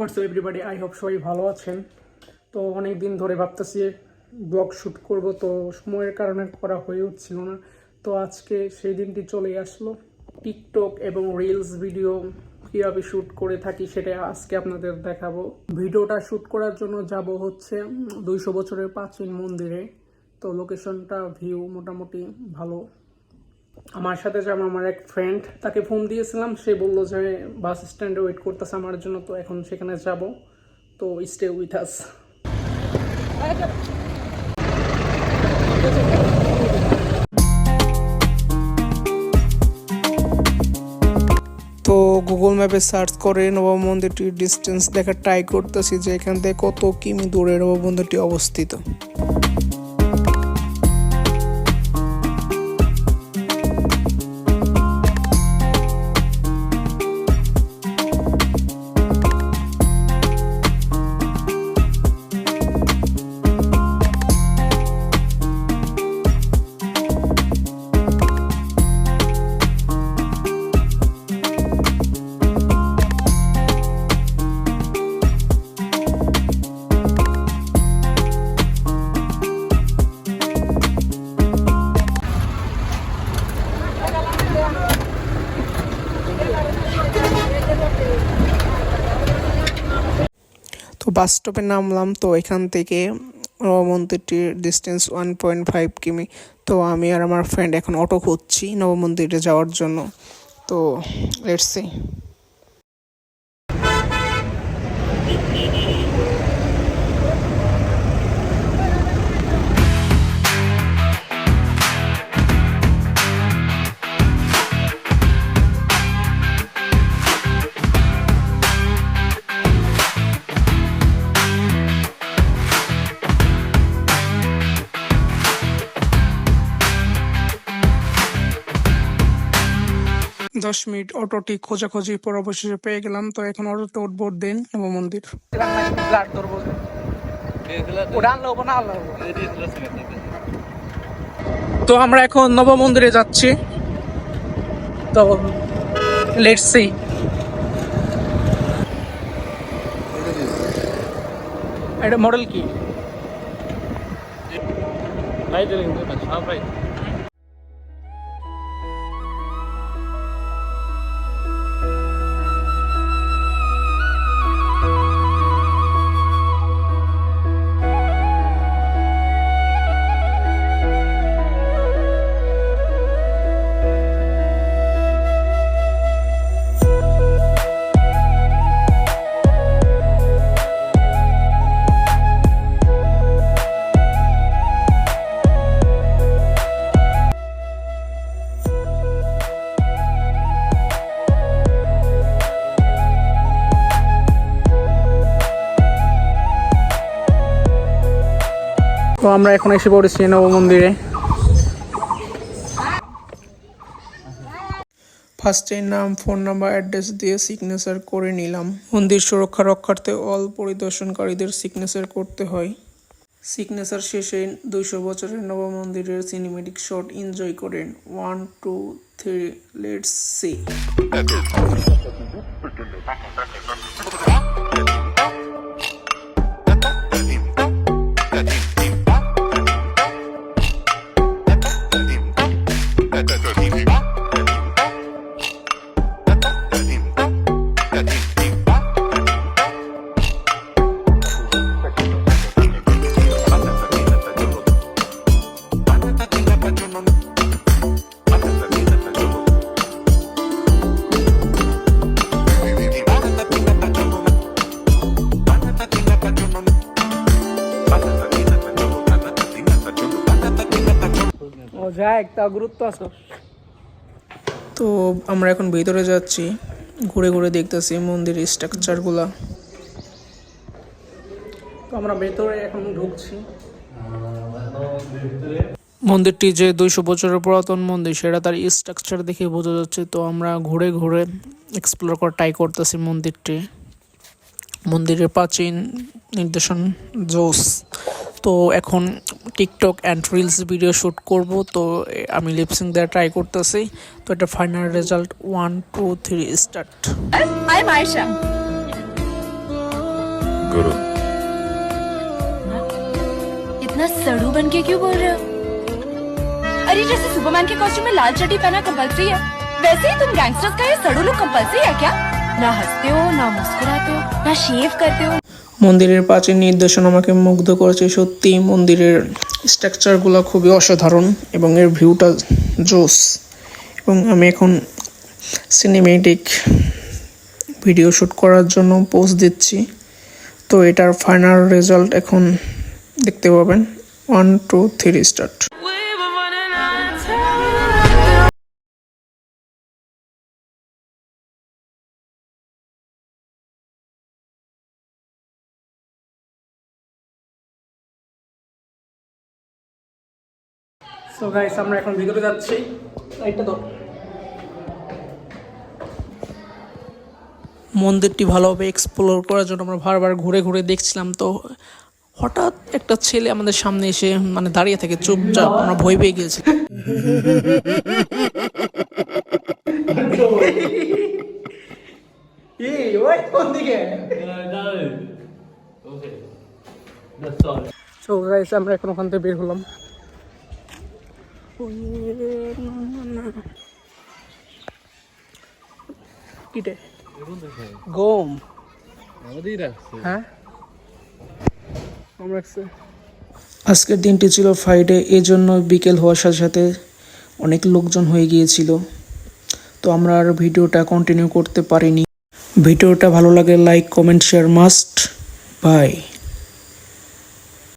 WhatsApp everybody I hope সবাই ভালো আছেন। তো অনেক দিন ধরে ভাবতেছি ব্লগ শ্যুট করব, তো সময়ের কারণে করা হয়ে উঠছিল না। তো আজকে সেই দিনটি চলে আসলো। টিকটক এবং রিলস ভিডিও কীভাবে শ্যুট করে থাকি সেটা আজকে আপনাদের দেখাবো। ভিডিওটা শ্যুট করার জন্য যাব হচ্ছে দুইশো বছরের প্রাচীন মন্দিরে। তো লোকেশনটা ভিউ মোটামুটি ভালো। আমার সাথে যাব আমার এক ফ্রেন্ড তাকে ফোন দিয়েছিলাম। সে বলল যে, বাস স্ট্যান্ডে ওয়েট করতেছে আমার জন্য, তো এখন সেখানে যাব। তো স্টে উইথ আস তো গুগল ম্যাপে সার্চ করে মন্দিরটির ডিস্টেন্স দেখার ট্রাই করতেছি যে এখান থেকে কত কিমি দূরে নবম মন্দিরটি অবস্থিত। বাস স্টপে নামলাম, তো এখান থেকে নবমন্দিরটির ডিস্টেন্স ওয়ান পয়েন্ট ফাইভ কিমি। তো আমি আর আমার ফ্রেন্ড এখন অটো খুঁজছি নবমন্দিরে যাওয়ার জন্য। তো লেটস দশ মিনিট অটোটি খোঁজাখুঁজি পর অবশেষে পেয়ে গেলাম। তো এখন অটোতে উঠবো দেন নব মন্দির। তো আমরা এখন নব মন্দিরে যাচ্ছি। তো লেটস সি এটা মডেল কি? তো আমরা এখন এসে পড়েছি নব মন্দিরে। ফার্স্টে নাম ফোন নাম্বার অ্যাড্রেস দিয়ে সিগনেচার করে নিলাম। মন্দির সুরক্ষা রক্ষার্থে অল পরিদর্শনকারীদের সিগনেচার করতে হয়। সিগনেচার শেষে দুইশো বছরের নব মন্দিরের সিনেমেটিক শট এনজয় করেন। One two three let's see ও যা একটা গুরুত্ব আছে। তো আমরা এখন ভিতরে যাচ্ছি ঘুরে ঘুরে দেখতেছি মন্দিরের স্ট্রাকচারগুলা তো আমরা ভেতরে এখন ঢুকছি। মন্দিরটি যে দুইশো বছরের পুরাতন মন্দির সেটা তার স্ট্রাকচার দেখে বোঝা যাচ্ছে। তো আমরা ঘুরে ঘুরে এক্সপ্লোর করা ট্রাই করতেছি মন্দিরটি। মন্দিরের প্রাচীন নির্দেশন জোস তো এখন TikTok and reels video shoot করব তো এ, আমি লিপসিং দেওয়া ট্রাই করতেছি তো এটা final result one two three start I'm Aisha. करो इतना सड़ू बन के क्यों बोल रहे हो अरे जैसे सुपरमैन के कॉस्ट्यूम में लाल चड्डी पहना कंपलसरी है वैसे ही तुम गैंगस्टर्स का ये सड़ू लुक कंपलसरी है क्या না হাসতেও, না মুস্কুরাতেও, না শেভ করতেও। মন্দিরের প্রাচীন নির্দেশন আমাকে মুগ্ধ করেছে সত্যি মন্দিরের স্ট্রাকচারগুলো খুবই অসাধারণ এবং এর ভিউটা জোস। এবং আমি এখন সিনেমেটিক ভিডিও শ্যুট করার জন্য পোস্ট দিচ্ছি। তো এটার ফাইনাল রেজাল্ট এখন দেখতে পাবেন। One two three start so guys আমরা এখন ভিতরে যাচ্ছি। লাইটটা তো মন্দিরটি ভালোভাবে এক্সপ্লোর করার জন্য আমরা বারবার ঘুরে ঘুরে দেখছিলাম। তো হঠাৎ একটা ছেলে আমাদের সামনে এসে মানে দাঁড়িয়ে থাকে চুপচাপ। আমরা ভয় পেয়ে গিয়েছি। আমরা এখন ওখান থেকে বের হলাম। কিটে গম। হ্যাঁ? আজকের দিনটি ছিল ফ্রাইডে এই জন্য বিকেল হওয়ার সাথে সাথে অনেক লোকজন হয়ে গিয়েছিল। তো আমরা আর ভিডিওটা কন্টিনিউ করতে পারিনি। ভিডিওটা ভালো লাগে like comment share must bye